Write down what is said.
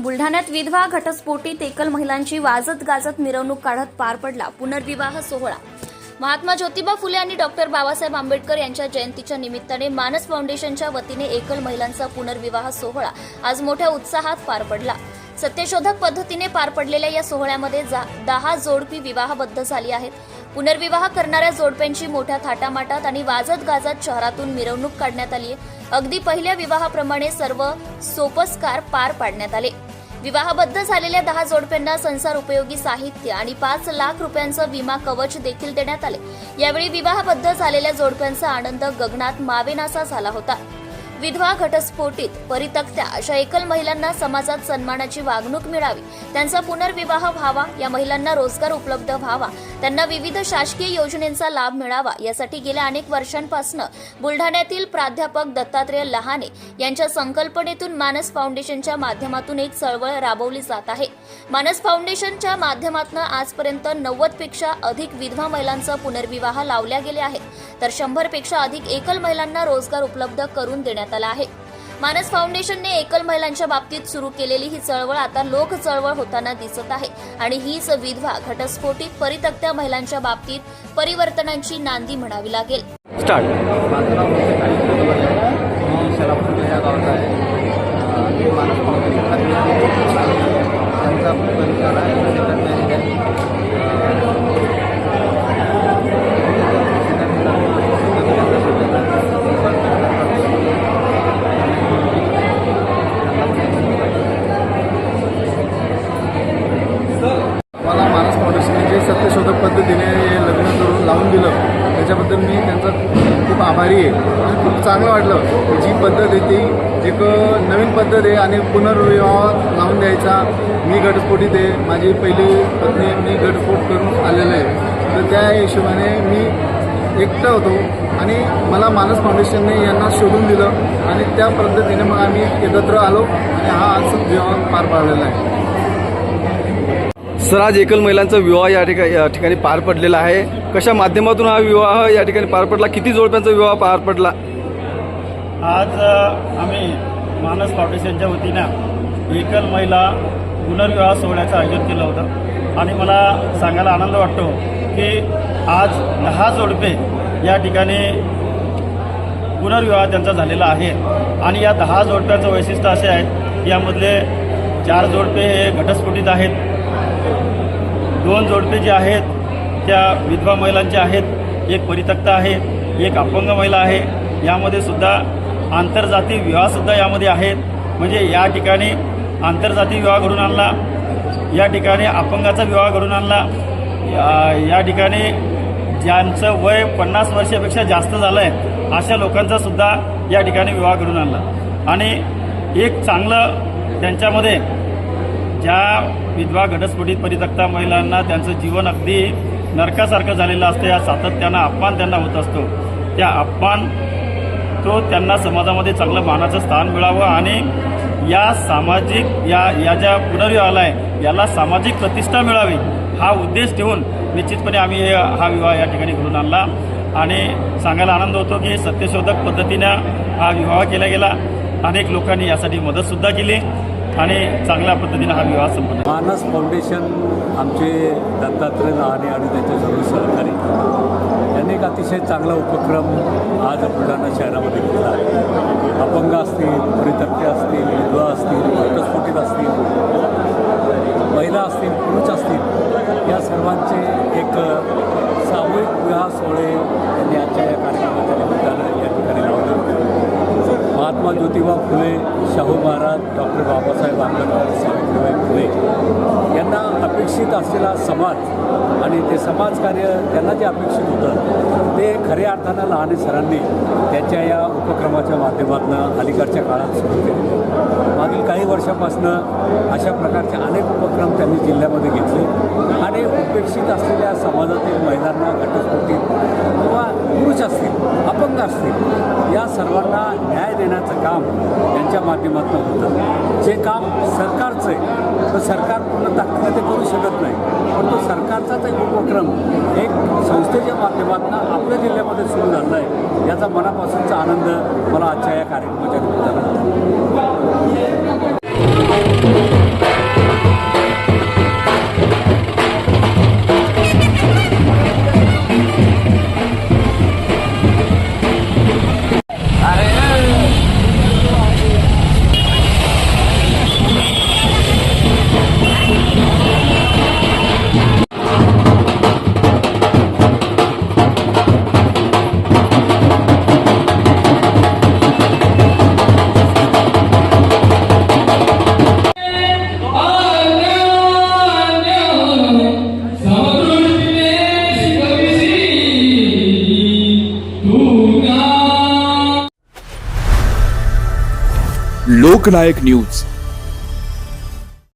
बुलढाण्यात विधवा घटस्फोटीत एकल महिलांची वाजत गाजत मिरवणूक काढत पार पडला. पुनर्विवाह सोहळा. महात्मा ज्योतिबा फुले आणि डॉक्टर बाबासाहेब आंबेडकर यांच्या जयंतीच्या निमित्ताने मानस फाउंडेशनच्या वतीने एकल महिलांचा पुनर्विवाह सोहळा आज मोठ्या उत्साहात पार पडला. सत्यशोधक पद्धतीने पार पडलेल्या या सोहळ्यामध्ये जा- दहा जोडपी विवाहबद्ध झाली आहेत. पुनर्विवाह करणाऱ्या जोडप्यांची मोठ्या थाटामाटात आणि वाजत गाजत शहरातून मिरवणूक काढण्यात आली आहे अगदी पहिल्या विवाहाप्रमाणे सर्व सोपस्कार पार पाडण्यात आले. विवाहबद्ध झालेल्या दहा जोडप्यांना संसार उपयोगी साहित्य आणि पाच लाख रुपयांचं विमा कवच देखील देण्यात आले. यावेळी विवाहबद्ध झालेल्या जोडप्यांचा आनंद गगनात मावेनासा झाला होता. विधवा घटस्फोटीत परितक्त्या अशा एकल महिलांना समाजात सन्मानाची वागणूक मिळावी. त्यांचा पुनर्विवाह व्हावा या महिलांना रोजगार उपलब्ध व्हावा त्यांना विविध शासकीय योजनेचा लाभ मिळावा यासाठी गेल्या अनेक वर्षांपासून बुलढाण्यातील प्राध्यापक दत्तात्रेय लहाने यांच्या संकल्पनेतून मानस फाउंडेशनच्या माध्यमातून एक चळवळ राबवली जात आहे. मानस फाउंडेशनच्या माध्यमातून आजपर्यंत नव्वदपेक्षा अधिक विधवा महिलांचा पुनर्विवाह लावल्या गेले आहेत. तर शंभरपेक्षा अधिक एकल महिलांना रोजगार उपलब्ध करून देण्यात आला आहे. मानस फाउंडेशनने एकल महिलांच्या बाबतीत सुरू केलेली ही चळवळ आता लोक चळवळ होताना दिसत आहे आणि हीच विधवा घटस्फोटी परितक्त्या महिलांच्या बाबतीत परिवर्तनांची नांदी म्हणावी लागेल स्टार्ट माझं नाव रोशन आहे मी शरापूर या गावात आहे अं, मी मानस फाउंडेशनला त्यांचा परिवार आहे सेकंड मॅरेज आहे मला मानस फाउंडेशनने जे सत्यशोधक पद्धतीने हे लग्न करून लावून दिलं. त्याच्याबद्दल मी त्यांचा खूप आभारी आहे. आणि खूप चांगलं वाटलं जी पद्धत आहे ती एक नवीन पद्धत आहे आणि पुनर्विवाह लावून द्यायचा. मी घटस्फोटीत आहे. माझी पहिली पत्नी मी घटस्फोट करून आलेलं आहे. तर त्या हिशोबाने मी एकटा होतो आणि मला मानस फाउंडेशनने यांना शोधून दिलं आणि त्या पद्धतीने मग आम्ही एकत्र आलो आणि हा आज विवाह पार पाडलेला आहे. सर आज एकल महिलांचा विवाह या ठिकाणी या ठिकाणी पार पडलेला आहे. कशा माध्यमातून हा विवाह या ठिकाणी पार पडला? किती जोडप्यांचा विवाह पार पडला? आज आम्ही मानस फाउंडेशनच्या वतीनं एकल महिला पुनर्विवाह सोहळ्याचं आयोजन केलं होतं. आणि मला सांगायला आनंद वाटतो की आज दहा जोडपे या ठिकाणी पुनर्विवाह त्यांचा झालेला आहे. आणि या दहा जोडप्याचं वैशिष्ट्य असे आहे यामधले चार जोडपे हे घटस्फोटीत आहेत. दोन जोडपे जे आहेत त्या विधवा महिलांचे आहेत एक परितक्त आहे एक अपंग महिला आहे. यामध्ये सुद्धा आंतरजाती विवाहसुद्धा यामध्ये आहेत. म्हणजे या ठिकाणी आंतरजाती विवाह घडून आणला या ठिकाणी अपंगाचा विवाह घडून आणला. या- या ठिकाणी ज्यांचं वय पन्नास वर्षापेक्षा जास्त झालं आहे अशा लोकांचा सुद्धा या ठिकाणी विवाह घडून आणला. आणि एक चांगलं त्यांच्यामध्ये ज्या विधवा घटस्फोटीत परित्यक्ता महिलांना त्यांचं जीवन अगदी नरकासारखं झालेलं असतं या सातत्यानं अपमान त्यांना होत असतो. त्या अपमान तो त्यांना समाजामध्ये चांगलं मानाचं स्थान मिळावं आणि या सामाजिक या या ज्या पुनर्विवाहाला आहे याला सामाजिक प्रतिष्ठा मिळावी हा उद्देश ठेवून निश्चितपणे आम्ही हा विवाह या ठिकाणी घडून आणला. आणि सांगायला आनंद होतो की सत्यशोधक पद्धतीनं हा विवाह केला गेला. अनेक लोकांनी यासाठी मदतसुद्धा केली. आणि चांगल्या पद्धतीनं हा विवाह संपन्न मानस फाउंडेशन आमचे दत्तात्रय लहाने आणि त्यांचे सर्व सहकारी यांनी एक अतिशय चांगला उपक्रम आज बुलढाणा शहरामध्ये घेतला आहे. अपंग असतील परितक्ते असतील घटस्फोटीत असतील महिला असतील पुरुष असतील या सर्वांचे एक सामूहिक विवाह सोहळे यांनी आजच्या या कार्यक्रमाच्या निमित्तानं या ठिकाणी लावले महात्मा ज्योतिबा फुले शाहू महाराज डॉक्टर बाबासाहेब आंबेडकर सावित्रीबाई फुले यांना अपेक्षित असलेला समाज आणि ते समाजकार्य त्यांना जे अपेक्षित होतं ते खऱ्या अर्थानं लहान सरांनी त्यांच्या या उपक्रमाच्या माध्यमातून अलीकडच्या काळात सुरू केले मागील काही वर्षापासून अशा प्रकारचे अनेक उपक्रम त्यांनी जिल्ह्यामध्ये घेतले. आणि उपेक्षित असलेल्या समाजातील महिलांना घटस्फोटीत किंवा पुरुष असतील अपंग असतील या सर्वांना न्याय देण्याचं काम यांच्या माध्यमातून होतं. जे काम सरकारचं आहे तर सरकार पूर्ण ताकदीने ते करू शकत नाही. पण तो सरकारचाच एक उपक्रम एक संस्थेच्या माध्यमातून आपल्या जिल्ह्यामध्ये सुरू झाला आहे याचा मनापासूनचा आनंद मला आजच्या या कार्यक्रमाच्या लोकनायक न्यूज.